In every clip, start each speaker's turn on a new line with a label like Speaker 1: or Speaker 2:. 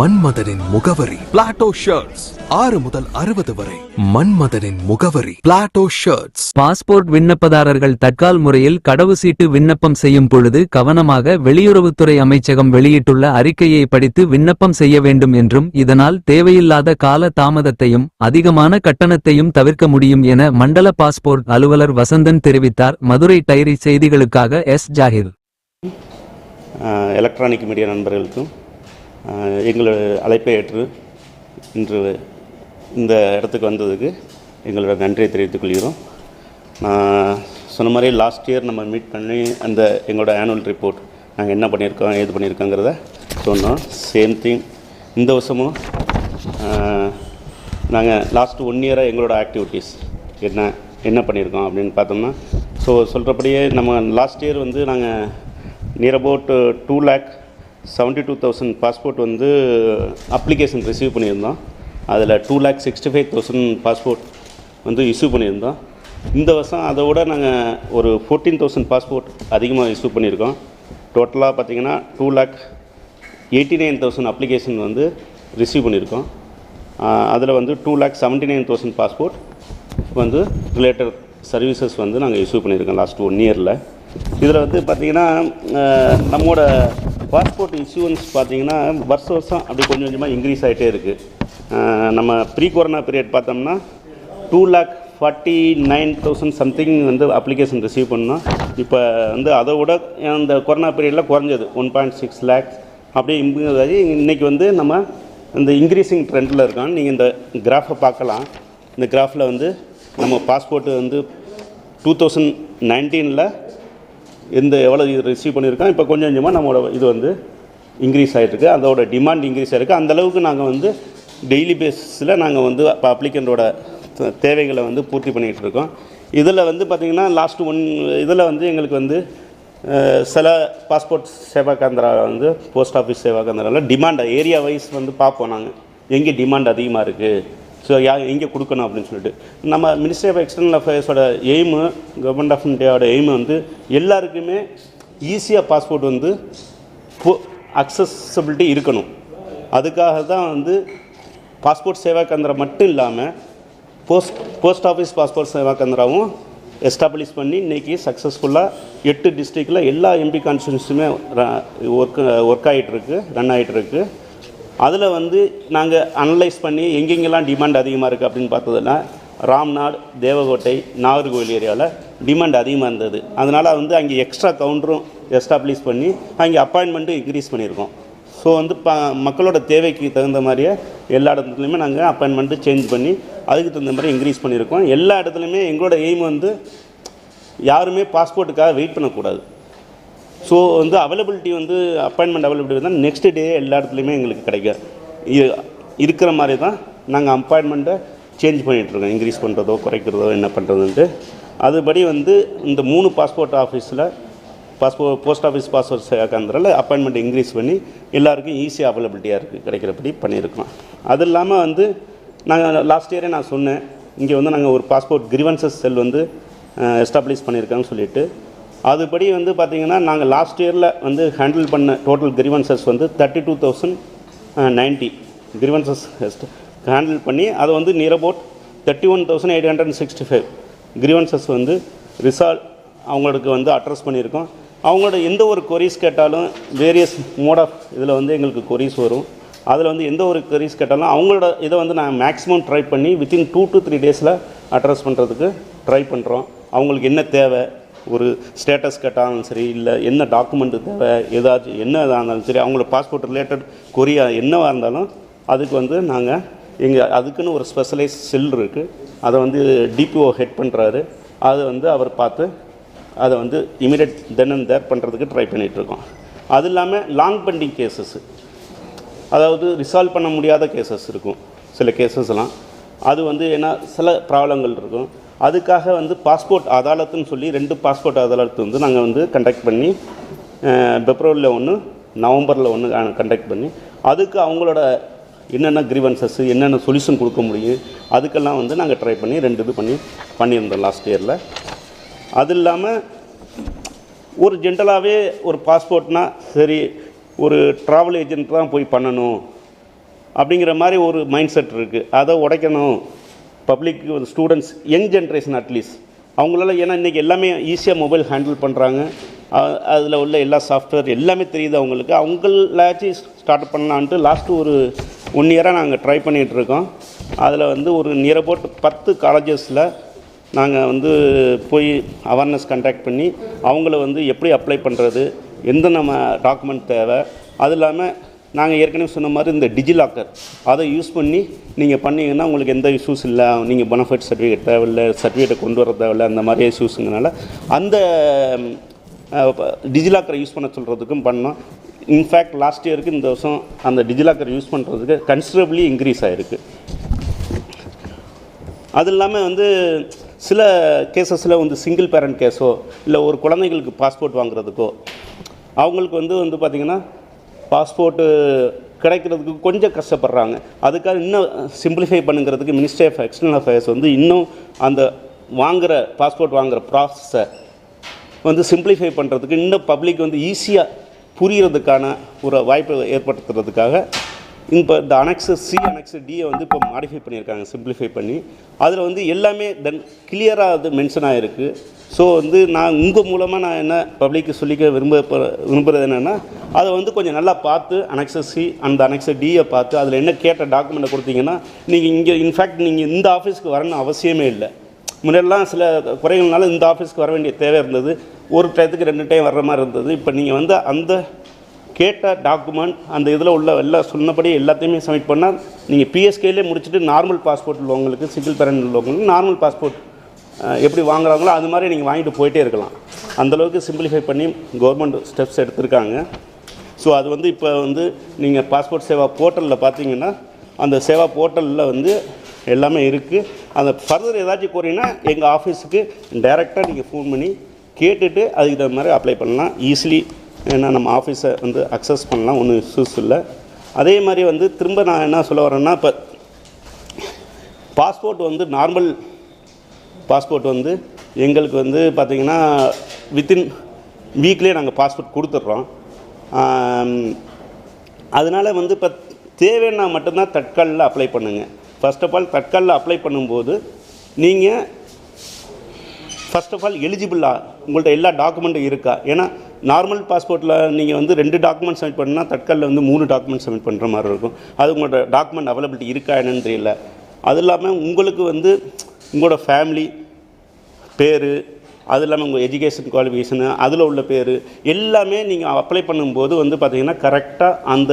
Speaker 1: மன்மதனின் முகவரி. Plato shirts ஆறு முதல் அறுபது வரை. மன்மதனின் முகவரி. பிளாட்டோ ஷர்ட்ஸ்
Speaker 2: பாஸ்போர்ட் விண்ணப்பதாரர்கள் தட்கால் முறையில் கடவுச்சீட்டு விண்ணப்பம் செய்யும் பொழுது கவனமாக வெளியுறவுத்துறை அமைச்சகம் வெளியிட்டுள்ள அறிக்கையை படித்து விண்ணப்பம் செய்ய வேண்டும் என்றும் இதனால் தேவையில்லாத கால தாமதத்தையும் அதிகமான கட்டணத்தையும் தவிர்க்க முடியும் என மண்டல பாஸ்போர்ட் அலுவலர் வசந்தன் தெரிவித்தார். மதுரை டைரி செய்திகளுக்காக எஸ். ஜாகிர்.
Speaker 3: எலக்ட்ரானிக் மீடியா நண்பர்களுக்கும் எங்களோட அழைப்பை ஏற்று இன்று இந்த இடத்துக்கு வந்ததுக்கு எங்களோட நன்றியை தெரிவித்துக் கொள்கிறோம். நான் சொன்ன மாதிரி லாஸ்ட் இயர் நம்ம மீட் பண்ணி அந்த எங்களோட ஆனுவல் ரிப்போர்ட் நாங்கள் என்ன பண்ணியிருக்கோம் ஏது பண்ணியிருக்கோங்கிறத சொன்னோம். சேம் திங் இந்த வருஷமும் நாங்கள் லாஸ்ட் ஒன் இயராக எங்களோட ஆக்டிவிட்டீஸ் என்ன என்ன பண்ணியிருக்கோம் அப்படின்னு பார்த்தோம்னா ஸோ சொல்கிறபடியே நம்ம லாஸ்ட் இயர் வந்து நாங்கள் near about two lakh seventy two thousand passport வந்து அப்ளிகேஷன் ரிசீவ் பண்ணியிருந்தோம் அதில் two lakh sixty five thousand passport வந்து இஷ்யூ பண்ணியிருந்தோம் இந்த வருஷம் அதை விட நாங்கள் ஒரு ஃபோர்டீன் தௌசண்ட் பாஸ்போர்ட் அதிகமாக இஷ்யூ பண்ணியிருக்கோம். டோட்டலாக பார்த்தீங்கன்னா two lakh eighty nine thousand application வந்து ரிசீவ் பண்ணியிருக்கோம். அதில் வந்து two lakh seventy nine thousand passport வந்து ரிலேட்டட் சர்வீசஸ் வந்து நாங்கள் இஷ்யூ பண்ணியிருக்கோம் லாஸ்ட் ஒன் இயரில் இதில் வந்து பார்த்திங்கன்னா நம்மோட நம்மளோட பாஸ்போர்ட் இஷ்யூவன்ஸ் பார்த்தீங்கன்னா வருஷம் வருஷம் அப்படி கொஞ்சம் கொஞ்சமாக இன்க்ரீஸ் ஆகிட்டே இருக்குது நம்ம ப்ரீ கொரோனா பீரியட் பார்த்தோம்னா two lakh forty nine thousand something வந்து அப்ளிகேஷன் ரிசீவ் பண்ணோம். இப்போ வந்து அதை விட அந்த கொரோனா பீரியடில் குறைஞ்சது. ஒன் பாயிண்ட் சிக்ஸ் லேக்ஸ் அப்படியே இம்ப்ரூவ் இன்றைக்கி வந்து நம்ம இந்த இன்க்ரீசிங் ட்ரெண்டில் இருக்கோம். நீங்கள் இந்த கிராஃபை பார்க்கலாம். இந்த கிராஃபில் வந்து நம்ம பாஸ்போர்ட்டு வந்து டூ தௌசண்ட் நைன்டீனில் எந்த எவ்வளோ இது ரிசீவ் பண்ணியிருக்கோம் இப்போ கொஞ்சம் கொஞ்சமாக நம்மளோட இது வந்து இன்க்ரீஸ் ஆகிட்டுருக்கு அதோட டிமாண்ட் இன்க்ரீஸ் ஆகிருக்கு அந்தளவுக்கு நாங்கள் வந்து டெய்லி பேஸில் நாங்கள் வந்து இப்போ அப்ளிகண்டோட தேவைகளை வந்து பூர்த்தி பண்ணிகிட்டு இருக்கோம். இதில் வந்து பார்த்திங்கன்னா லாஸ்ட் ஒன் இதில் வந்து எங்களுக்கு வந்து சில பாஸ்போர்ட் சேவா கேந்திரா வந்து போஸ்ட் ஆஃபீஸ் சேவா கேந்திராவில் டிமாண்ட் ஏரியா வைஸ் வந்து பார்ப்போம் நாங்கள் எங்கே டிமாண்ட் அதிகமாக இருக்குது ஸோ யா எங்கே கொடுக்கணும் அப்படின்னு சொல்லிட்டு. நம்ம மினிஸ்ட்ரி ஆஃப் எக்ஸ்டர்னல் அஃபேர்ஸோட எய்மு கவர்மெண்ட் ஆஃப் இந்தியாவோட எய்ம் வந்து எல்லாருக்குமே ஈஸியாக பாஸ்போர்ட் வந்து அக்சசபிலிட்டி இருக்கணும். அதுக்காக தான் வந்து பாஸ்போர்ட் சேவா கேந்திரம் மட்டும் இல்லாமல் post post office passport Seva கேந்திராவும் establish பண்ணி இன்றைக்கி சக்ஸஸ்ஃபுல்லாக எட்டு டிஸ்ட்ரிக்டில் எல்லா எம்பி கான்ஸ்டியூன்ஸுமே ஒர்க் ஒர்க் ஆகிட்டுருக்கு ரன் ஆகிட்டுருக்கு அதில் வந்து நாங்கள் அனலைஸ் பண்ணி எங்கெங்கெல்லாம் டிமாண்ட் அதிகமாக இருக்குது அப்படின்னு பார்த்ததுன்னா ராம்நாடு தேவகோட்டை நாகர்கோவில் ஏரியாவில் டிமாண்ட் அதிகமாக இருந்தது. அதனால் வந்து அங்கே எக்ஸ்ட்ரா கவுண்டரும் எஸ்டாப்ளிஷ் பண்ணி அங்கே அப்பாயின்மெண்ட்டும் இன்க்ரீஸ் பண்ணியிருக்கோம். ஸோ வந்து ப மக்களோட தேவைக்கு தகுந்த மாதிரியே எல்லா இடத்துலையுமே நாங்கள் அப்பாயின்மெண்ட்டு சேஞ்ச் பண்ணி அதுக்கு தகுந்த மாதிரி இன்க்ரீஸ் பண்ணியிருக்கோம். எல்லா இடத்துலையுமே எங்களோட எய்ம் வந்து யாருமே பாஸ்போர்ட்டுக்காக வெயிட் பண்ணக்கூடாது. ஸோ வந்து அவைலபிலிட்டி வந்து அப்பாயின்மெண்ட் அவைலபிலிட்டி தான் நெக்ஸ்ட் டே எல்லா இடத்துலையுமே எங்களுக்கு கிடைக்கும் இது இருக்கிற மாதிரி தான் நாங்கள் அப்பாயின்மெண்ட்டை சேஞ்ச் பண்ணிகிட்ருக்கோம் இன்க்ரீஸ் பண்ணுறதோ குறைக்கிறதோ என்ன பண்ணுறதுன்ட்டு அதுபடி வந்து இந்த மூணு பாஸ்போர்ட் ஆஃபீஸில் பாஸ்போர்ட் போஸ்ட் ஆஃபீஸ் பாஸ்போர்ட் சேர்க்கறதுனால அப்பாயின்மெண்ட் இன்க்ரீஸ் பண்ணி எல்லாருக்கும் ஈஸியாக அவைலபிலிட்டியாக இருக்குது கிடைக்கிறபடி பண்ணியிருக்கோம். அது இல்லாமல் வந்து நாங்கள் லாஸ்ட் இயரே நான் சொன்னேன். இங்கே வந்து நாங்கள் ஒரு பாஸ்போர்ட் கிரிவன்சஸ் செல் வந்து எஸ்டாப்ளிஷ் பண்ணியிருக்கோம்னு சொல்லிட்டு. அதுபடி வந்து பார்த்திங்கன்னா நாங்கள் லாஸ்ட் இயரில் வந்து ஹேண்டில் பண்ண டோட்டல் கிரிவன்சஸ் வந்து thirty two thousand ninety grievances handle பண்ணி அதை வந்து near about thirty one thousand eight hundred sixty five grievances வந்து ரிசால்வ் அவங்களுக்கு வந்து அட்ரஸ் பண்ணியிருக்கோம். அவங்களோட எந்த ஒரு கொரிஸ் கேட்டாலும் வேரியஸ் மோட் ஆஃப் இதில் வந்து எங்களுக்கு கொரிஸ் வரும். அதில் வந்து எந்த ஒரு கொரிஸ் கேட்டாலும் அவங்களோட இதை வந்து நான் மேக்ஸிமம் ட்ரை பண்ணி வித்தின் டூ டு த்ரீ டேஸில் அட்ரஸ் பண்ணுறதுக்கு ட்ரை பண்ணுறோம் அவங்களுக்கு என்ன தேவை ஒரு ஸ்டேட்டஸ் கேட்டாலும் சரி இல்லை என்ன டாக்குமெண்ட்டு தேவை ஏதாச்சும் என்ன இதாக இருந்தாலும் சரி அவங்களோட பாஸ்போர்ட் ரிலேட்டட் கொரியா என்னவாக இருந்தாலும் அதுக்கு வந்து நாங்கள் எங்கள் அதுக்குன்னு ஒரு ஸ்பெஷலைஸ் செல் இருக்குது அதை வந்து டிபிஓ ஹெட் பண்ணுறாரு அதை வந்து அவர் பார்த்து அதை வந்து இமீடியட் தென் அண்ட் தேர் பண்ணுறதுக்கு ட்ரை பண்ணிகிட்ருக்கோம் அது இல்லாமல் லாங் பெண்டிங் கேசஸ்ஸு அதாவது ரிசால்வ் பண்ண முடியாத கேசஸ் இருக்கும். சில கேசஸ்லாம் அது வந்து ஏன்னா சில ப்ராப்ளங்கள் இருக்கும். அதுக்காக வந்து பாஸ்போர்ட் அதாலத்துன்னு சொல்லி ரெண்டு பாஸ்போர்ட் அதாலத்து வந்து நாங்கள் வந்து கண்டக்ட் பண்ணி பிப்ரவரியில் ஒன்று நவம்பரில் ஒன்று கண்டக்ட் பண்ணி அதுக்கு அவங்களோட என்னென்ன கிரீவன்சஸ் என்னென்ன சொல்யூஷன் கொடுக்க முடியும் அதுக்கெல்லாம் வந்து நாங்கள் ட்ரை பண்ணி ரெண்டு இது பண்ணி பண்ணியிருந்தோம் லாஸ்ட் இயரில் அது இல்லாமல் ஒரு ஜென்ரலாகவே ஒரு பாஸ்போர்ட்னால் சரி ஒரு ட்ராவல் ஏஜென்ட் தான் போய் பண்ணணும் அப்படிங்கிற மாதிரி ஒரு மைண்ட் செட் இருக்குது அதை உடைக்கணும். Public students young generation at least அவங்களால ஏன்னா இன்றைக்கி எல்லாமே ஈஸியாக மொபைல் ஹேண்டில் பண்ணுறாங்க அதில் உள்ள எல்லா சாஃப்ட்வேர் எல்லாமே தெரியுது அவங்களுக்கு. அவங்களாச்சும் ஸ்டார்ட் பண்ணலான்ட்டு லாஸ்ட்டு ஒரு ஒன் இயராக நாங்கள் ட்ரை பண்ணிகிட்ருக்கோம் அதில் வந்து ஒரு நியர் அபவுட் பத்து காலேஜஸில் நாங்கள் வந்து போய் அவேர்னஸ் கண்டாக்ட் பண்ணி அவங்கள வந்து எப்படி அப்ளை பண்ணுறது எந்த நம்ம டாக்குமெண்ட் தேவை அது இல்லாமல் நாங்கள் ஏற்கனவே சொன்ன மாதிரி இந்த டிஜிலாக்கர் அதை யூஸ் பண்ணி நீங்கள் பண்ணிங்கன்னா உங்களுக்கு எந்த இஷ்யூஸ் இல்லை நீங்கள் பெனிஃபிட் சர்டிஃபிகேட் தேவையில்லை சர்டிஃபிகேட்டை கொண்டு வர தேவையில்லை அந்த மாதிரி இஷ்யூஸுங்கனால அந்த டிஜிலாக்கரை யூஸ் பண்ண சொல்கிறதுக்கும் பண்ணோம். இன்ஃபேக்ட் லாஸ்ட் இயருக்கு இந்த வருஷம் அந்த டிஜிலாக்கர் யூஸ் பண்ணுறதுக்கு கன்சிடரபிளி இன்க்ரீஸ் ஆகிருக்கு அது இல்லாமல் வந்து சில கேசஸில் வந்து சிங்கிள் பேரண்ட் கேஸோ இல்லை ஒரு குழந்தைங்களுக்கு பாஸ்போர்ட் வாங்குறதுக்கோ அவங்களுக்கு வந்து வந்து பார்த்திங்கன்னா பாஸ்போர்ட்டு கிடைக்கிறதுக்கு கொஞ்சம் கஷ்டப்படுறாங்க. அதுக்காக இன்னும் சிம்பிளிஃபை பண்ணுங்கிறதுக்கு மினிஸ்ட்ரி ஆஃப் எக்ஸ்டர்னல் அஃபேர்ஸ் வந்து இன்னும் அந்த வாங்குகிற பாஸ்போர்ட் வாங்குகிற ப்ராசஸை வந்து சிம்பிளிஃபை பண்ணுறதுக்கு இன்னும் பப்ளிக் வந்து ஈஸியாக புரியறதுக்கான ஒரு வாய்ப்பை ஏற்படுத்துறதுக்காக இப்போ இந்த அனெக்ஸு சி அனெக்ஸு டியை வந்து இப்போ மாடிஃபை பண்ணியிருக்காங்க சிம்பிளிஃபை பண்ணி. அதில் வந்து எல்லாமே தென் கிளியராக அது மென்ஷன் ஆகிருக்கு ஸோ வந்து நான் உங்கள் மூலமாக நான் என்ன பப்ளிக்கு சொல்லிக்க விரும்ப விரும்புகிறது என்னென்னா அதை வந்து கொஞ்சம் நல்லா பார்த்து அனெக்ஸஸ் சி அந்த அனெக்ஸ் டியை பார்த்து அதில் என்ன கேட்ட டாக்குமெண்ட்டை கொடுத்தீங்கன்னா நீங்கள் இங்கே இன்ஃபேக்ட் நீங்கள் இந்த ஆஃபீஸ்க்கு வரணும்னு அவசியமே இல்லை. முன்னெல்லாம் சில குறைகள்னால இந்த ஆஃபீஸ்க்கு வர வேண்டிய தேவை இருந்தது. ஒரு டயத்துக்கு ரெண்டு டைம் வர்ற மாதிரி இருந்தது. இப்போ நீங்கள் வந்து அந்த கேட்ட டாக்குமெண்ட் அந்த இதில் உள்ள எல்லாம் சொன்னபடி எல்லாத்தையுமே சப்மிட் பண்ணால் நீங்கள் பிஎஸ்கேலே முடிச்சுட்டு நார்மல் பாஸ்போர்ட் உள்ளவங்களுக்கு சிங்கிள் பேரண்ட் உள்ளவங்களுக்கு நார்மல் பாஸ்போர்ட் எப்படி வாங்குறாங்களோ அது மாதிரி நீங்கள் வாங்கிட்டு போயிட்டே இருக்கலாம். அந்தளவுக்கு சிம்பிளிஃபை பண்ணி கவர்மெண்ட் ஸ்டெப்ஸ் எடுத்திருக்காங்க. ஸோ அது வந்து இப்போ வந்து நீங்கள் பாஸ்போர்ட் சேவா போர்ட்டலில் பார்த்தீங்கன்னா அந்த சேவா போர்ட்டலில் வந்து எல்லாமே இருக்குது அந்த ஃபர்தர் ஏதாச்சும் கோரிங்கன்னா எங்கள் ஆஃபீஸுக்கு டைரெக்டாக நீங்கள் ஃபோன் பண்ணி கேட்டுட்டு அதுக்கு தகுந்த மாதிரி அப்ளை பண்ணலாம். ஈஸிலி ஏன்னா நம்ம ஆஃபீஸை வந்து அக்சஸ் பண்ணலாம் ஒன்றும் இஷ்யூஸ் இல்லை. அதே மாதிரி வந்து திரும்ப நான் என்ன சொல்ல வரேன்னா இப்போ பாஸ்போர்ட் வந்து நார்மல் பாஸ்போர்ட் வந்து எங்களுக்கு வந்து பார்த்திங்கன்னா வித்தின் வீக்லேயே நாங்கள் பாஸ்போர்ட் கொடுத்துட்றோம். அதனால் வந்து இப்போ தேவைன்னா மட்டும்தான் தட்காலில் அப்ளை பண்ணுங்கள் ஃபர்ஸ்ட் ஆஃப் ஆல் தட்காலில் அப்ளை பண்ணும்போது நீங்கள் ஃபர்ஸ்ட் ஆஃப் ஆல் எலிஜிபிளா உங்கள்கிட்ட எல்லா டாக்குமெண்ட்டும் இருக்கா? ஏன்னா நார்மல் பாஸ்போர்ட்டில் நீங்கள் வந்து ரெண்டு டாக்குமெண்ட் சப்மிட் பண்ணால் தட்கலில் வந்து மூணு டாக்குமெண்ட் சப்மிட் பண்ணுற மாதிரி இருக்கும். அது உங்களோட டாக்குமெண்ட் அவைலபிலிட்டி இருக்கா என்னன்னு தெரியல. அது இல்லாமல் உங்களுக்கு வந்து உங்களோட ஃபேமிலி பேர் அது இல்லாமல் உங்கள் எஜுகேஷன் குவாலிஃபிகேஷனு அதில் உள்ள பேர் எல்லாமே நீங்கள் அப்ளை பண்ணும்போது வந்து பார்த்திங்கன்னா கரெக்டாக அந்த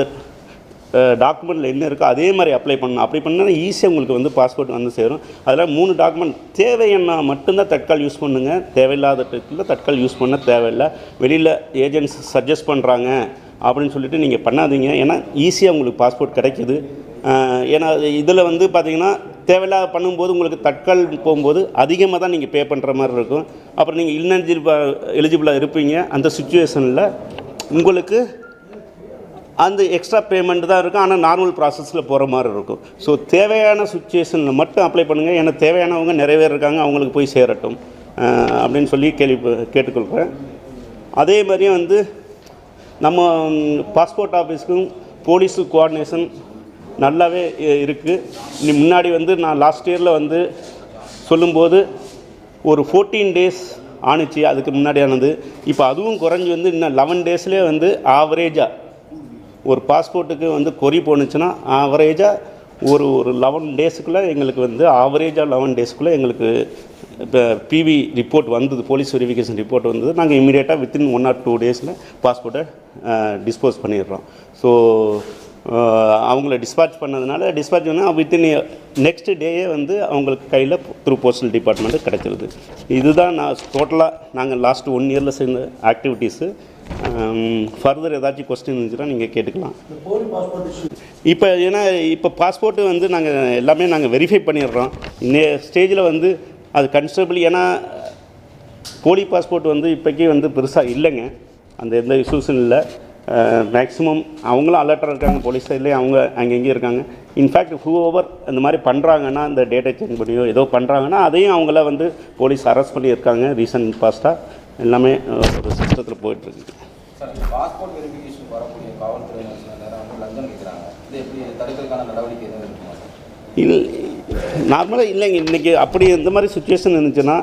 Speaker 3: டாக்குமெண்ட்டில் என்ன இருக்கோ அதே மாதிரி அப்ளை பண்ணணும். அப்படி பண்ணால் ஈஸியாக உங்களுக்கு வந்து பாஸ்போர்ட் வந்து சேரும். அதில் மூணு டாக்குமெண்ட் தேவைன்னா மட்டும்தான் தட்கால் யூஸ் பண்ணுங்கள் தேவையில்லாத இடத்துல தட்கால் யூஸ் பண்ண தேவையில்லை. வெளியில் ஏஜென்ட்ஸ் சஜஸ்ட் பண்ணுறாங்க அப்படின்னு சொல்லிட்டு நீங்கள் பண்ணாதீங்க. ஏன்னா ஈஸியாக உங்களுக்கு பாஸ்போர்ட் கிடைக்குது. ஏன்னா இதில் வந்து பார்த்தீங்கன்னா தேவையில்லாத பண்ணும்போது உங்களுக்கு தட்கால் போகும்போது அதிகமாக தான் நீங்கள் பே பண்ணுற மாதிரி இருக்கும். அப்புறம் நீங்கள் இன்எலிஜிபிள் எலிஜிபிளாக இருப்பீங்க. அந்த சுச்சுவேஷனில் உங்களுக்கு அந்த எக்ஸ்ட்ரா பேமெண்ட் தான் இருக்கும். ஆனால் நார்மல் ப்ராசஸில் போகிற மாதிரி இருக்கும். ஸோ தேவையான சுச்சுவேஷனில் மட்டும் அப்ளை பண்ணுங்கள் ஏன்னா தேவையானவங்க நிறைய பேர் இருக்காங்க. அவங்களுக்கு போய் சேரட்டும். அப்படின்னு சொல்லி கேள்வி கேட்டுக்கொள்கிறேன். அதே மாதிரியும் வந்து நம்ம பாஸ்போர்ட் ஆஃபீஸ்க்கும் போலீஸு கோஆர்டினேஷன் நல்லாவே இருக்குது முன்னாடி வந்து நான் லாஸ்ட் இயரில் வந்து சொல்லும்போது ஒரு ஃபோர்டீன் டேஸ் ஆணுச்சு. அதுக்கு முன்னாடியானது இப்போ அதுவும் குறைஞ்சி வந்து இன்னும் லெவன் டேஸ்லேயே வந்து ஆவரேஜாக ஒரு பாஸ்போர்ட்டுக்கு வந்து கொரி போணுச்சுன்னா ஆவரேஜாக ஒரு ஒரு லெவன் டேஸுக்குள்ளே எங்களுக்கு வந்து ஆவரேஜாக லெவன் டேஸ்க்குள்ளே எங்களுக்கு இப்போ பிவி ரிப்போர்ட் வந்தது போலீஸ் வெரிஃபிகேஷன் ரிப்போர்ட் வந்தது. நாங்கள் இமீடியட்டாக வித்தின் ஒன் ஆர் டூ டேஸில் பாஸ்போர்ட்டை டிஸ்போஸ் பண்ணிடுறோம். ஸோ அவங்கள டிஸ்பாச் பண்ணதுனால டிஸ்பாச் பண்ணால் வித்தின் நெக்ஸ்ட் டேயே வந்து அவங்களுக்கு கையில் த்ரூ போஸ்டல் டிபார்ட்மெண்ட்டு கிடச்சிருது. இதுதான் நான் டோட்டலாக நாங்கள் லாஸ்ட் ஒன் இயரில் சேர்ந்த ஆக்டிவிட்டீஸு ஃபர்தர் ஏதாச்சும் கொஸ்டின் இருந்துச்சுன்னா நீங்கள் கேட்டுக்கலாம். இப்போ ஏன்னா இப்போ பாஸ்போர்ட்டு வந்து நாங்கள் எல்லாமே நாங்கள் வெரிஃபை பண்ணிடுறோம். இன்னைய ஸ்டேஜில் வந்து அது கன்ஸ்டபிள் ஏன்னா போலி பாஸ்போர்ட் வந்து இப்போக்கி வந்து பெருசாக இல்லைங்க. அந்த எந்த இஷ்யூஸும் இல்லை. மேக்ஸிமம் அவங்களும் அலர்ட்டாக இருக்காங்க போலீஸ் சைட்லேயே அவங்க அங்கங்கேயும் இருக்காங்க. இன்ஃபேக்ட் ஹூ ஓவர் அந்த மாதிரி பண்ணுறாங்கன்னா இந்த டேட்டா சேஞ்ச் பண்ணியோ ஏதோ பண்ணுறாங்கன்னா அதையும் அவங்கள வந்து போலீஸ் அரெஸ்ட் பண்ணியிருக்காங்க ரீசன்ட் பாஸ்ட்டாக எல்லாமே ஒரு சிஸ்டத்தில் போயிட்டுருக்கு
Speaker 4: சார் பாஸ்போர்ட் வெரிஃபிகேஷன் வரக்கூடிய காவல்துறையினர் வந்து லஞ்சம் கேட்குறாங்க. இது எப்படி தடுக்கிறதுக்கான நடவடிக்கை எதுவும் இருக்குமா சார்?
Speaker 3: இல் நார்மலாக இல்லைங்க. இன்றைக்கி அப்படி இந்த மாதிரி சுச்சுவேஷன் இருந்துச்சுன்னா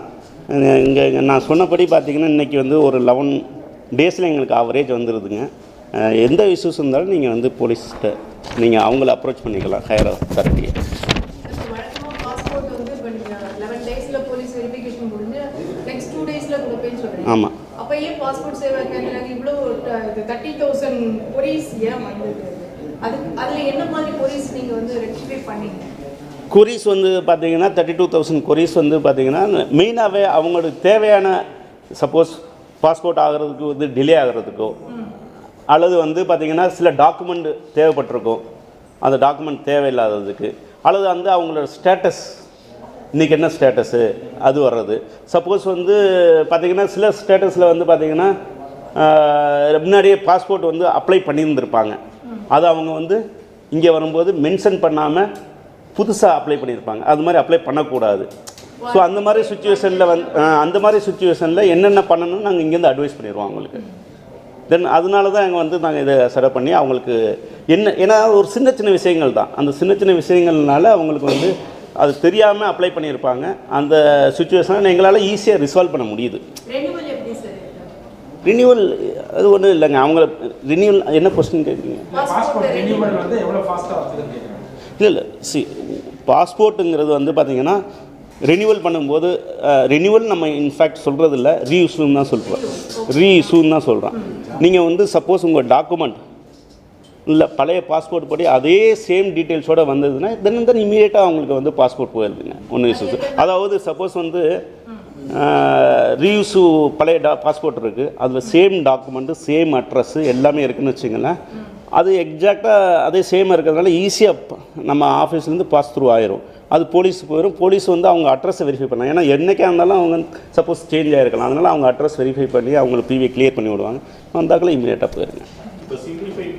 Speaker 3: இங்கே நான் சொன்னபடி பார்த்தீங்கன்னா இன்றைக்கி வந்து ஒரு லெவன் டேஸில் எங்களுக்கு ஆவரேஜ் வந்துடுதுங்க எந்த இஷ்யூஸ் இருந்தாலும் நீங்கள் வந்து போலீஸ்கிட்ட நீங்கள் அவங்கள அப்ரோச் பண்ணிக்கலாம் ஹையர் அத்தாரிட்டியை
Speaker 5: வழக்கமாக பாஸ்போர்ட் வந்து இப்போ நீங்கள் லெவன் டேஸில் போலீஸ் வெரிஃபிகேஷன் முடிஞ்சு நெக்ஸ்ட் டூ டேஸில் கொடுப்பேன்னு
Speaker 3: ஆமாம்
Speaker 5: அப்போ ஏன் பாஸ்போர்ட் சேவை கேந்திராங்க இவ்வளோ தேர்ட்டி தௌசண்ட் பொரிஸ் ஏன் வந்தது? அது அதில் என்ன மாதிரி பொரிஸ் நீங்கள் வந்து ரெக்டிஃபை பண்ணீங்க?
Speaker 3: கொரிஸ் வந்து பார்த்தீங்கன்னா தேர்ட்டி டூ தௌசண்ட் கொரிஸ் வந்து பார்த்தீங்கன்னா மெயினாகவே அவங்களுக்கு தேவையான சப்போஸ் பாஸ்போர்ட் ஆகிறதுக்கு வந்து டிலே ஆகிறதுக்கோ அல்லது வந்து பார்த்தீங்கன்னா சில டாக்குமெண்ட் தேவைப்பட்டிருக்கும். அந்த டாக்குமெண்ட் தேவையில்லாததுக்கு அல்லது வந்து அவங்களோட ஸ்டேட்டஸ் இன்றைக்கி என்ன ஸ்டேட்டஸு அது வர்றது. சப்போஸ் வந்து பார்த்திங்கன்னா சில ஸ்டேட்டஸில் வந்து பார்த்தீங்கன்னா முன்னாடியே பாஸ்போர்ட் வந்து அப்ளை பண்ணியிருந்திருப்பாங்க. அது அவங்க வந்து இங்கே வரும்போது மென்ஷன் பண்ணாமல் புதுசாக அப்ளை பண்ணியிருப்பாங்க. அது மாதிரி அப்ளை பண்ணக்கூடாது. ஸோ அந்த மாதிரி சுச்சுவேஷனில் வந்து அந்த மாதிரி சுச்சுவேஷனில் என்னென்ன பண்ணணும்னு நாங்கள் இங்கேருந்து அட்வைஸ் பண்ணிடுவோம் அவங்களுக்கு. தென் அதனால தான் எங்கள் வந்து நாங்கள் இதை செட்டப் பண்ணி அவங்களுக்கு என்ன ஏன்னா ஒரு சின்ன சின்ன விஷயங்கள் தான். அந்த சின்ன சின்ன விஷயங்கள்னால அவங்களுக்கு வந்து அது தெரியாமல் அப்ளை பண்ணியிருப்பாங்க. அந்த சுச்சுவேஷனை எங்களால் ஈஸியாக ரிசால்வ் பண்ண முடியுது.
Speaker 5: ரெனிவல் எப்படி சார்
Speaker 3: ரினியூவல் அது ஒன்றும் இல்லைங்க. அவங்கள ரினியூவல் என்ன கொஸ்டின் கேட்குறீங்க இல்லை இல்லை. சி பாஸ்போர்ட்டுங்கிறது வந்து பார்த்தீங்கன்னா ரெனியூவல் பண்ணும்போது ரெனியூவல் நம்ம இன்ஃபேக்ட் சொல்கிறது இல்லை ரீஇஷ்யூன்னு தான் சொல்கிறோம் ரீஇஷ்யூன்னு தான் சொல்கிறோம் நீங்கள் வந்து சப்போஸ் உங்கள் டாக்குமெண்ட் இல்லை பழைய பாஸ்போர்ட் படி அதே சேம் டீட்டெயில்ஸோட வந்ததுன்னா தென் தென் இமீடியட்டாக அவங்களுக்கு வந்து பாஸ்போர்ட் போயிருதுங்க. ஒன்றும் இஷ்யூஸ் அதாவது சப்போஸ் வந்து ரீயூஸு பழைய டா பாஸ்போர்ட் இருக்குது அதில் சேம் டாக்குமெண்ட்டு சேம் அட்ரஸ்ஸு எல்லாமே இருக்குன்னு வச்சுங்களேன் அது எக்ஸாக்டாக அதே சேம் இருக்கிறதுனால ஈஸியாக நம்ம ஆஃபீஸ்லேருந்து பாஸ் த்ரூ ஆயிரும். அது போலீஸ் போயிடும் போலீஸ் வந்து அவங்க அட்ரஸை வெரிஃபை பண்ணலாம். ஏன்னா என்றைக்கா இருந்தாலும் அவங்க சப்போஸ் சேஞ்ச் ஆகிருக்கலாம் அதனால் அவங்க அட்ரஸ் வெரிஃபை பண்ணி அவங்களுக்கு பிவி கிளியர் பண்ணி விடுவாங்க. வந்தாக்கில் இமீடியட்டாக போயிருங்க.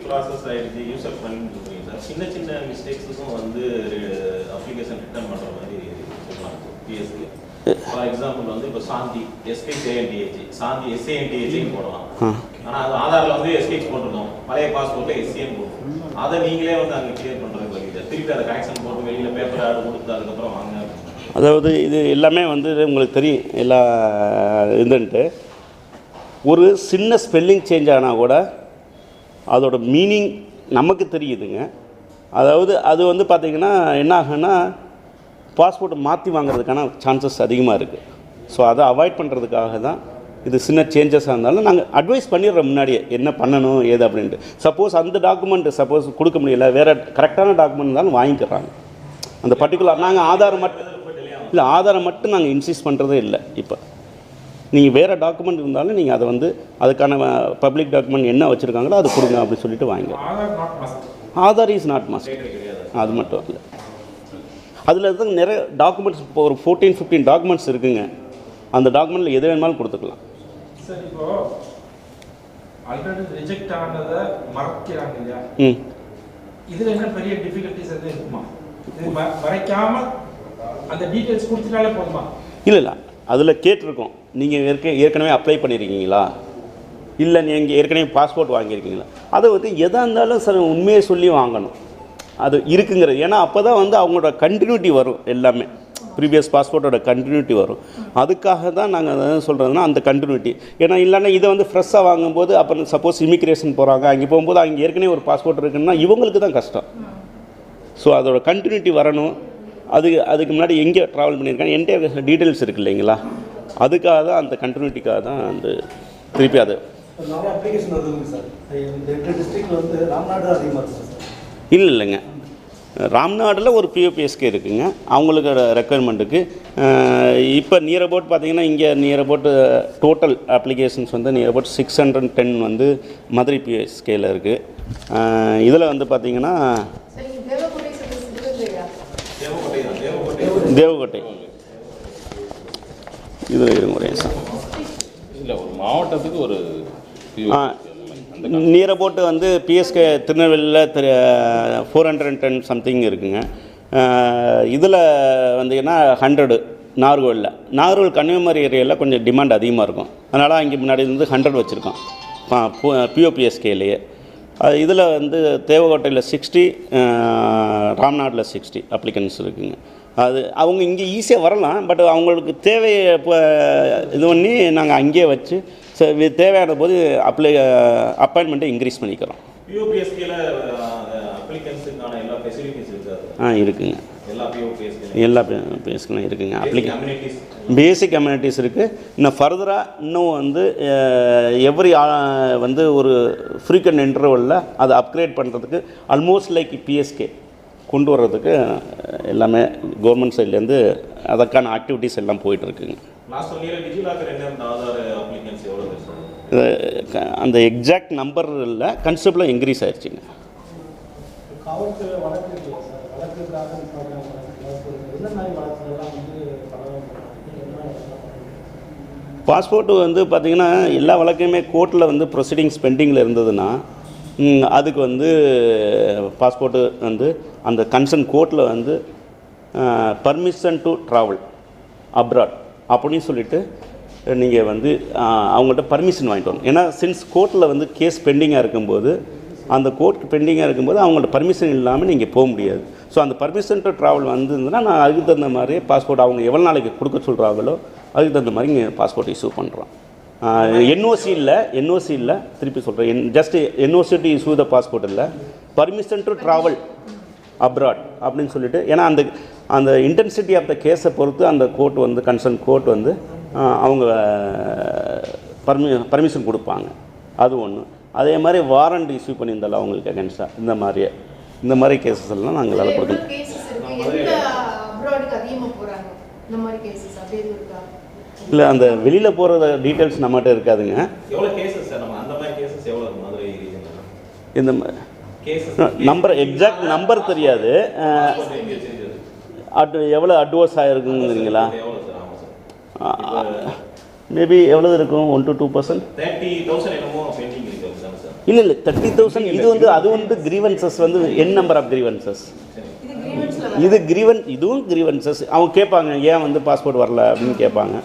Speaker 6: ப்ராசஸ் ஆயிடுச்சு யூசர் பண்ணிட்டு இருக்கீங்க சார் சின்ன சின்ன மிஸ்டேக்ஸுக்கும் வந்து அப்ளிகேஷன் ரிட்டர்ன் பண்ணுற மாதிரி சொல்லலாம். பிஎஸ்சி ஃபார் எக்ஸாம்பிள் வந்து இப்போ சாந்தி எஸ்கே ஏஎன்டிஹெச் சாந்தி எஸ்ஏஎன்டிஹெச் போடலாம். ஆனால் அது ஆதாரில் வந்து எஸ்கேச் போட்டிருக்கோம். பழைய பாஸ்போர்ட்டில் எஸ்சிஎன் போட்டோம் அதை நீங்களே வந்து அங்கே கிளியர் பண்ணுறது பதில் திருப்பி அதை கரெக்ஷன் போட்டு வெளியில் பேப்பர் ஆடு கொடுத்து அதுக்கப்புறம் வாங்க
Speaker 3: அதாவது இது எல்லாமே வந்து உங்களுக்கு தெரியும் எல்லா இதுன்ட்டு. ஒரு சின்ன ஸ்பெல்லிங் சேஞ்ச் ஆனால் கூட அதோட மீனிங் நமக்கு தெரியுதுங்க. அதாவது அது வந்து பார்த்திங்கன்னா என்ன ஆகுன்னா பாஸ்போர்ட்டை மாற்றி வாங்குறதுக்கான சான்சஸ் அதிகமாக இருக்குது ஸோ அதை அவாய்ட் பண்ணுறதுக்காக தான் இது சின்ன சேஞ்சஸாக இருந்தாலும் நாங்கள் அட்வைஸ் பண்ணிடுறோம் முன்னாடியே என்ன பண்ணணும் ஏது அப்படின்ட்டு. சப்போஸ் அந்த டாக்குமெண்ட் சப்போஸ் கொடுக்க முடியல வேறு கரெக்டான டாக்குமெண்ட் இருந்தாலும் வாங்கிக்கிறாங்க. அந்த பர்டிகுலர் நாங்கள் ஆதாரம் மட்டும் இல்லை ஆதாரம் மட்டும் நாங்கள் இன்சிஸ்ட் பண்ணுறதே இல்லை இப்போ. நீங்கள் வேறு டாக்குமெண்ட் இருந்தாலும் நீங்கள் அதை வந்து அதுக்கான பப்ளிக் டாக்குமெண்ட் என்ன வச்சுருக்காங்களோ அது கொடுங்க அப்படின்னு சொல்லிட்டு வாங்க.
Speaker 7: ஆதார்
Speaker 3: இஸ் நாட் மஸ்ட் அது மட்டும் இல்லை. அதில் இருந்து நிறைய டாக்குமெண்ட்ஸ் இப்போ ஒரு ஃபோர்டீன் ஃபிஃப்டீன் டாக்குமெண்ட்ஸ் இருக்குங்க. அந்த டாக்குமெண்ட்டில் எது வேணுமாலும் கொடுத்துக்கலாம். ம்.
Speaker 7: இதுல என்ன பெரிய டிஃபிகல்ட்டிஸ் எதுவும் இருக்குமா? இது ம- மறைக்காம அந்த டீடைல்ஸ் கொடுத்துட்டாலே போதுமா?
Speaker 3: இல்லை இல்லை. அதில் கேட்டிருக்கோம். நீங்கள் ஏற்க ஏற்கனவே அப்ளை பண்ணியிருக்கீங்களா இல்லை நீங்கள் ஏற்கனவே பாஸ்போர்ட் வாங்கியிருக்கீங்களா? அதை வந்து எதாக இருந்தாலும் சில உண்மையை சொல்லி வாங்கணும். அது இருக்குங்கிறது. ஏன்னா அப்போ தான் வந்து அவங்களோட கண்டினியூட்டி வரும் எல்லாமே. ப்ரீவியஸ் பாஸ்போர்ட்டோட கண்டினியூட்டி வரும். அதுக்காக தான் நாங்கள் என்ன சொல்கிறதுனா அந்த கண்டினியூட்டி ஏன்னா இல்லைன்னா இதை வந்து ஃப்ரெஷ்ஷாக வாங்கும்போது அப்புறம் சப்போஸ் இமிக்ரேஷன் போகிறாங்க அங்கே போகும்போது அங்கே ஏற்கனவே ஒரு பாஸ்போர்ட் இருக்குன்னா இவங்களுக்கு தான் கஷ்டம். ஸோ அதோட கண்டினியூட்டி வரணும். அது அதுக்கு முன்னாடி எங்கே ட்ராவல் பண்ணியிருக்காங்க. என்கிட்ட டீட்டெயில்ஸ் இருக்கு இல்லைங்களா? அதுக்காக தான் அந்த கண்டினியூட்டிக்காக தான் அந்த திருப்பி அது இல்லை இல்லைங்க. ராம்நாடில் ஒரு பிஓபிஎஸ்கே இருக்குங்க. அவங்களுக்கு ரெக்குயர்மெண்ட்டுக்கு இப்போ நியர் அபவுட் பார்த்தீங்கன்னா இங்கே நியர் அபவுட் டோட்டல் அப்ளிகேஷன்ஸ் வந்து near about six hundred ten வந்து மதுரை பிஎஸ்கேல இருக்குது இதில் வந்து பார்த்தீங்கன்னா தேவகோட்டை இது இருங்க ஒரே நிமிஷம்
Speaker 8: இல்லை ஒரு மாவட்டத்துக்கு ஒரு
Speaker 3: ஆ நியர் அபவுட் வந்து பிஎஸ்கே திருநெல்வேலியில் திரு ஃபோர் ஹண்ட்ரட் டென் சம்திங் இருக்குங்க. இதில் வந்தீங்கன்னா ஹண்ட்ரடு நாகர்கோவிலில் நாகர்கோவில் கன்னியாகுமரி ஏரியாவில் கொஞ்சம் டிமாண்ட் அதிகமாக இருக்கும். அதனால் அங்கே முன்னாடி வந்து ஹண்ட்ரட் வச்சுருக்கோம். பிஓபிஎஸ்கேலேயே இதில் வந்து தேவகோட்டையில் சிக்ஸ்டி ராம்நாட்டில் சிக்ஸ்டி அப்ளிகன்ஸ் இருக்குங்க. அது அவங்க இங்கே ஈஸியாக வரலாம் பட் அவங்களுக்கு தேவையை இப்போ இது பண்ணி நாங்கள் அங்கேயே வச்சு தேவையான போது அப்ளை அப்பாயின்மெண்ட்டை இன்க்ரீஸ் பண்ணிக்கிறோம். ஆ இருக்குங்க.
Speaker 6: எல்லா
Speaker 3: பேஸ்களும் இருக்குங்க. அப்ளிகே
Speaker 6: கம்யூனிட்டிஸ்
Speaker 3: பேசிக் கம்யூனிட்டிஸ் இருக்குது இன்னும் ஃபர்தராக இன்னும் வந்து எவ்ரி வந்து ஒரு ஃப்ரீக்வெண்ட் இன்டர்வலில் அதை அப்கிரேட் பண்ணுறதுக்கு ஆல்மோஸ்ட் லைக் பிஎஸ்கே கொண்டு வர்றதுக்கு எல்லாமே கவர்மெண்ட் சைட்லேருந்து அதற்கான ஆக்டிவிட்டீஸ் எல்லாம் போயிட்டுருக்குங்க. அந்த எக்ஸாக்ட் நம்பர் இல்லை கன்செப்டில் இன்க்ரீஸ் ஆயிடுச்சுங்க? பாஸ்போர்ட்டு வந்து பார்த்திங்கன்னா எல்லா வழக்கையுமே கோர்ட்டில் வந்து ப்ரொசீடிங்ஸ் பெண்டிங்கில் இருந்ததுன்னா அதுக்கு வந்து பாஸ்போர்ட்டு வந்து அந்த கன்சர்ன் கோர்ட்டில் வந்து பர்மிஷன் டு ட்ராவல் அப்ராட் அப்படின்னு சொல்லிட்டு நீங்கள் வந்து அவங்கள்ட்ட பர்மிஷன் வாங்கிட்டு வரணும். ஏன்னா சின்ஸ் கோர்ட்டில் வந்து கேஸ் பெண்டிங்காக இருக்கும்போது அந்த கோர்ட் பெண்டிங்காக இருக்கும்போது அவங்கள்ட்ட பர்மிஷன் இல்லாமல் நீங்கள் போக முடியாது. ஸோ அந்த பர்மிஷன் டு ட்ராவல் வந்திருந்ததுன்னா நான் அதுக்கு தகுந்த மாதிரி பாஸ்போர்ட் அவங்க எவ்வளோ நாளைக்கு கொடுக்க சொல்கிறாங்களோ அதுக்கு தகுந்த மாதிரி இங்கே பாஸ்போர்ட் இஷ்யூ பண்ணுறோம் என்ஓசி இல்லை என்ஓசி இல்லை. திருப்பி சொல்கிறேன் என் just NOC to issue the passport இல்லை. பர்மிஷன் டு ட்ராவல் அப்ராட் அப்படின்னு சொல்லிட்டு ஏன்னா அந்த அந்த இன்டென்சிட்டி ஆஃப் த கேஸை பொறுத்து அந்த கோர்ட் வந்து கன்சர்ன் கோர்ட் வந்து அவங்க பர்மி பர்மிஷன் கொடுப்பாங்க. அது ஒன்று அதே மாதிரி வாரண்ட் இஷ்யூ பண்ணியிருந்தாலும் அவங்களுக்கு அகேன்ஸ்டாக இந்த மாதிரியே இந்த மாதிரி கேசஸ் எல்லாம் நாங்கள் வேலை கொடுக்கணும் இல்லை அந்த வெளியில் போகிற டீட்டெயில்ஸ் நம்மகிட்ட இருக்காதுங்க.
Speaker 6: எவ்வளோ கேசஸ் சார் நம்ம அந்த மாதிரி கேசஸ் எவ்வளோ இருக்கு மதுரை ரீஜனில்
Speaker 3: இந்த நம்பர் எக்ஸாக்ட் நம்பர் தெரியாது. அட் எவ்வளோ அட்வான்ஸ் ஆகிருக்குங்கிறீங்களா மேபி எவ்வளோ இருக்கும்? ஒன் டு டூ பர்சன்ட் இல்லை இல்லை தேர்ட்டி தௌசண்ட் இது வந்து அது வந்து கிரீவன்சஸ் வந்து என் நம்பர் ஆஃப் கிரீவன்சஸ்
Speaker 5: இது கிரீவன்ஸில்
Speaker 3: இது கிரீவன் இதுவும் கிரீவன்சஸ் அவங்க கேட்பாங்க ஏன் வந்து பாஸ்போர்ட் வரல? அப்படின்னு கேட்பாங்க.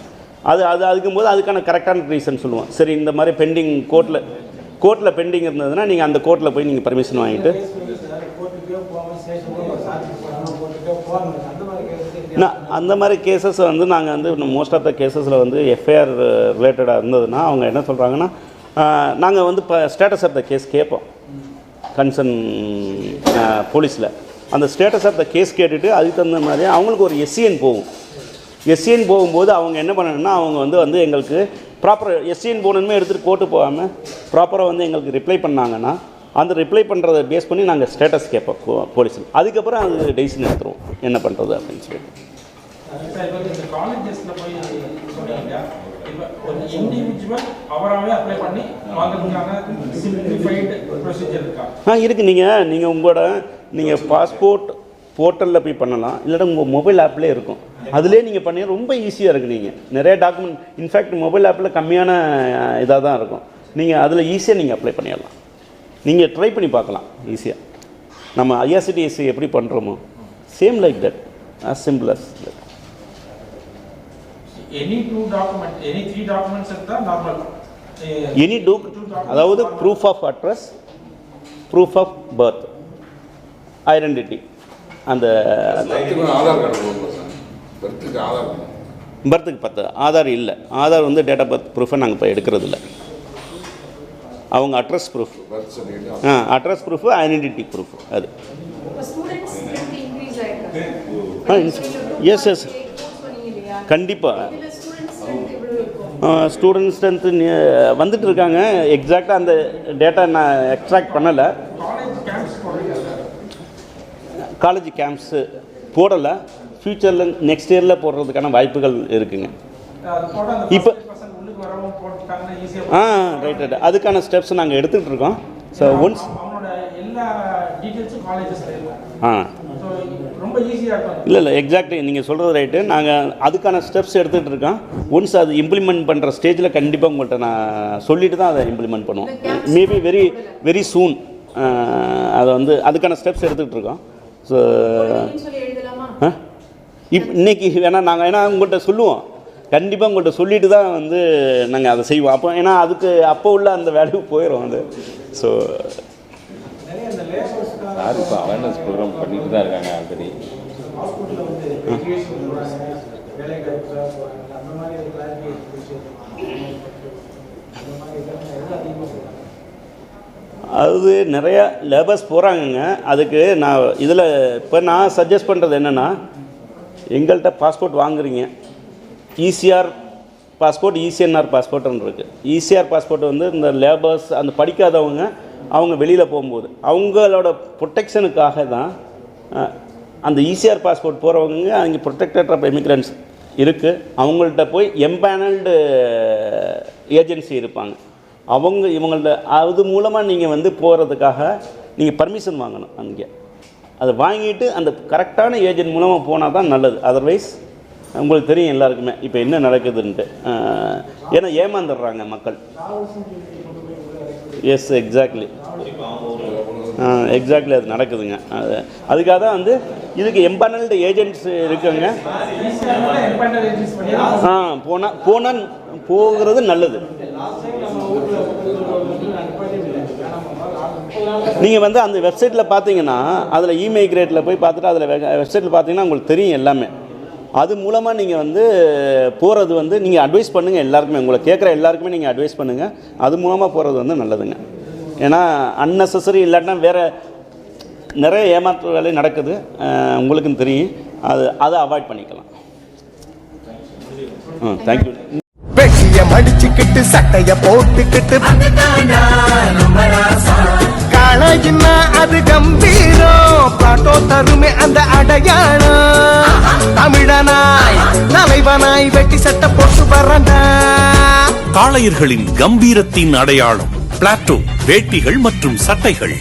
Speaker 3: அது அது அதுக்கும்போது அதுக்கான கரெக்டான ரீசன் சொல்லுவோம் சரி இந்த மாதிரி பெண்டிங் கோர்ட்டில் கோர்ட்டில் பெண்டிங் இருந்ததுன்னா நீங்கள் அந்த கோர்ட்டில் போய் நீங்கள் பர்மிஷன் வாங்கிட்டு நான் அந்த மாதிரி கேசஸ் வந்து நாங்கள் வந்து மோஸ்ட் ஆஃப் த கேசஸில் வந்து எஃப்ஐஆர் ரிலேட்டடாக இருந்ததுன்னா அவங்க என்ன சொல்கிறாங்கன்னா நாங்கள் வந்து இப்போ ஸ்டேட்டஸ் ஆஃப் த கேஸ் கேட்போம். கன்சர்ன் போலீஸில் அந்த ஸ்டேட்டஸ் ஆஃப் த கேஸ் கேட்டுட்டு அதுக்கு தகுந்த மாதிரி அவங்களுக்கு ஒரு எஸ்சிஎன் போகும். எஸ்சிஎன் போகும்போது அவங்க என்ன பண்ணணும்னா அவங்க வந்து வந்து எங்களுக்கு ப்ராப்பர் எஸ்சிஎன் போனதுமே எடுத்துகிட்டு கோர்ட்டு போகாமல் ப்ராப்பராக வந்து எங்களுக்கு ரிப்ளை பண்ணாங்கன்னா அந்த ரிப்ளை பண்ணுறதை பேஸ் பண்ணி நாங்கள் ஸ்டேட்டஸ் கேட்போம் போலீஸில் அதுக்கப்புறம் அது டெசிஷன் எடுத்துருவோம் என்ன பண்ணுறது அப்படின்னு சொல்லிட்டு. ஆ இருக்குது நீங்கள் நீங்கள் உங்களோட நீங்கள் பாஸ்போர்ட் போர்ட்டலில் போய் பண்ணலாம். இல்லைன்னா உங்கள் மொபைல் ஆப்லேயே இருக்கும். அதுலேயே நீங்கள் பண்ணி ரொம்ப ஈஸியாக இருக்குது நீங்கள் நிறைய டாக்குமெண்ட் இன்ஃபேக்ட் மொபைல் ஆப்பில் கம்மியான இதாக தான் இருக்கும். நீங்கள் அதில் ஈஸியாக நீங்கள் அப்ளை பண்ணிடலாம். நீங்கள் ட்ரை பண்ணி பார்க்கலாம் ஈஸியாக நம்ம ஐஆர்சிடிஎஸ்சி எப்படி பண்ணுறோமோ same like that as simple as that.
Speaker 7: Any two document any three documents normal
Speaker 3: any two அதாவது proof of address proof of birth identity அந்த
Speaker 8: ஆதார் கார்டு பர்த்துக்கு ஆதார்
Speaker 3: பர்த்துக்கு பத்து. ஆதார் இல்லை. ஆதார் வந்து டேட் ஆஃப் பர்த் ப்ரூஃபை நாங்கள் இப்போ எடுக்கிறது இல்லை. அவங்க அட்ரஸ் ப்ரூஃப் ஆ? அட்ரஸ் ப்ரூஃபு ஐடென்டிட்டி ப்ரூஃப் அது.
Speaker 5: சொன்னீங்க இல்லையா
Speaker 3: கண்டிப்பாக ஸ்டூடெண்ட் ஸ்ட்ரென்த்து வந்துட்டு இருக்காங்க. எக்ஸாக்டாக அந்த டேட்டா நான் எக்ஸ்ட்ராக்ட் பண்ணலை.
Speaker 7: காலேஜ் கேம்ப்ஸு
Speaker 3: போடலை. ஃப்யூச்சரில் நெக்ஸ்ட் இயரில் போடுறதுக்கான வாய்ப்புகள் இருக்குங்க. இப்போ- ஆ ரைட் ரைட் அதுக்கான ஸ்டெப்ஸ் நாங்கள் எடுத்துகிட்டு இருக்கோம். ஸோ ஒன்ஸ் ஆ. இல்லை இல்லை எக்ஸாக்ட் நீங்கள் சொல்கிறது ரைட்டு நாங்கள் அதுக்கான ஸ்டெப்ஸ் எடுத்துகிட்டு இருக்கோம். ஒன்ஸ் அது இம்ப்ளிமெண்ட் பண்ணுற ஸ்டேஜில் கண்டிப்பாக உங்கள்கிட்ட நான் சொல்லிட்டு தான் அதை இம்ப்ளிமெண்ட் பண்ணுவோம். மேபி வெரி வெரி சூன் அதை வந்து அதுக்கான ஸ்டெப்ஸ் எடுத்துகிட்டு இருக்கோம். ஸோ இப் இன்னைக்கு வேணால் நாங்கள் ஏன்னா உங்கள்கிட்ட சொல்லுவோம். கண்டிப்பாக உங்கள்கிட்ட சொல்லிட்டு தான் வந்து நாங்கள் அதை செய்வோம். அப்போ ஏன்னா அதுக்கு அப்போ உள்ள அந்த வேல்யூ போயிடும் அது. ஸோ
Speaker 9: சார் இப்போ அவேர்னஸ் ப்ரோக்ராம் பண்ணிட்டு தான் இருக்காங்க ஆல்ரெடி.
Speaker 3: அது நிறையா லேபர்ஸ் போகிறாங்கங்க அதுக்கு நான் இதில் இப்போ நான் சஜஸ்ட் பண்ணுறது என்னென்னா எங்கள்கிட்ட பாஸ்போர்ட் வாங்குறீங்க. ஈசிஆர் பாஸ்போர்ட் இசிஎன்ஆர் பாஸ்போர்ட்னு இருக்குது ஈசிஆர் பாஸ்போர்ட் வந்து இந்த லேபர்ஸ் அந்த படிக்காதவங்க அவங்க வெளியில் போகும்போது அவங்களோட ப்ரொடெக்ஷனுக்காக தான் அந்த ஈசிஆர் பாஸ்போர்ட் போகிறவங்க அங்கே ப்ரொடெக்டட் ஆஃப் எமிக்ரன்ஸ் இருக்குது அவங்கள்ட்ட போய் எம்பேனல்டு ஏஜென்சி இருப்பாங்க. அவங்க இவங்கள்ட்ட அது மூலமாக நீங்கள் வந்து போகிறதுக்காக நீங்கள் பர்மிஷன் வாங்கணும் அங்கே. அதை வாங்கிட்டு அந்த கரெக்டான ஏஜென்ட் மூலமாக போனால் தான் நல்லது. அதர்வைஸ் உங்களுக்கு தெரியும் எல்லாருக்குமே இப்போ என்ன நடக்குதுன்ட்டு. ஏன்னா ஏமாந்துடுறாங்க மக்கள். எஸ் எக்ஸாக்ட்லி எக்ஸாக்ட்லி அது நடக்குதுங்க. அது அதுக்காக தான் வந்து இதுக்கு எம்பனல்டு ஏஜென்ட்ஸ் இருக்குங்க. ஆ போனால் போனால் போகிறது நல்லது. நீங்கள் வந்து அந்த வெப்சைட்டில் பார்த்தீங்கன்னா அதில் இமைக்ரேட்டில் போய் பார்த்துட்டு அதில் வெப்சைட்டில் பார்த்தீங்கன்னா உங்களுக்கு தெரியும் எல்லாமே. அது மூலமாக நீங்கள் வந்து போகிறது வந்து நீங்கள் அட்வைஸ் பண்ணுங்கள் எல்லாருக்குமே. உங்களை கேட்குற எல்லாருக்குமே நீங்கள் அட்வைஸ் பண்ணுங்கள் அது மூலமாக போகிறது வந்து நல்லதுங்க. ஏன்னா அன்னெசரி இல்லாட்டினா வேறு நிறைய ஏமாற்று வேலை நடக்குது. உங்களுக்கும் தெரியும். அது அதை அவாய்ட் பண்ணிக்கலாம். ம் தேங்க்யூ
Speaker 10: வெட்டிய மடிச்சுக்கிட்டு சட்டைய போட்டுக்கிட்டு. காளையின்னா அது கம்பீரம். பாட்டோ தருமே அந்த அடையாளம். தமிழனாய் தலைவனாய் வெட்டி சட்டை போட்டு வரண்டா
Speaker 11: காளையர்களின் கம்பீரத்தின் அடையாளம் பிளாட்டோ வேட்டிகள் மற்றும் சட்டைகள்.